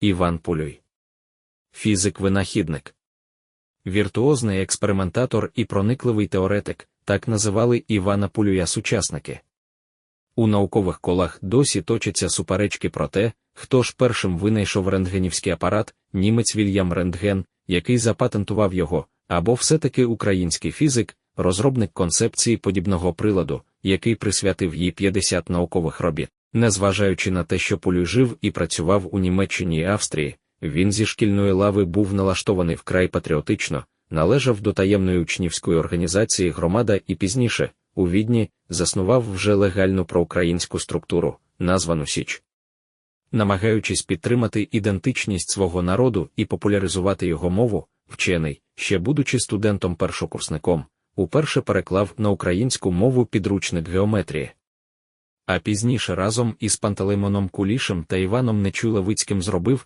Іван Пулюй. Фізик-винахідник. Віртуозний експериментатор і проникливий теоретик, так називали Івана Пулюя сучасники. У наукових колах досі точаться суперечки про те, хто ж першим винайшов рентгенівський апарат, німець Вільям Рентген, який запатентував його, або все-таки український фізик, розробник концепції подібного приладу, який присвятив їй 50 наукових робіт. Незважаючи на те, що Пулюй жив і працював у Німеччині і Австрії, він зі шкільної лави був налаштований вкрай патріотично, належав до таємної учнівської організації громада і пізніше, у Відні, заснував вже легальну проукраїнську структуру, названу Січ. Намагаючись підтримати ідентичність свого народу і популяризувати його мову, вчений, ще будучи студентом-першокурсником, уперше переклав на українську мову підручник геометрії. А пізніше разом із Пантелеймоном Кулішем та Іваном Нечуйловицьким зробив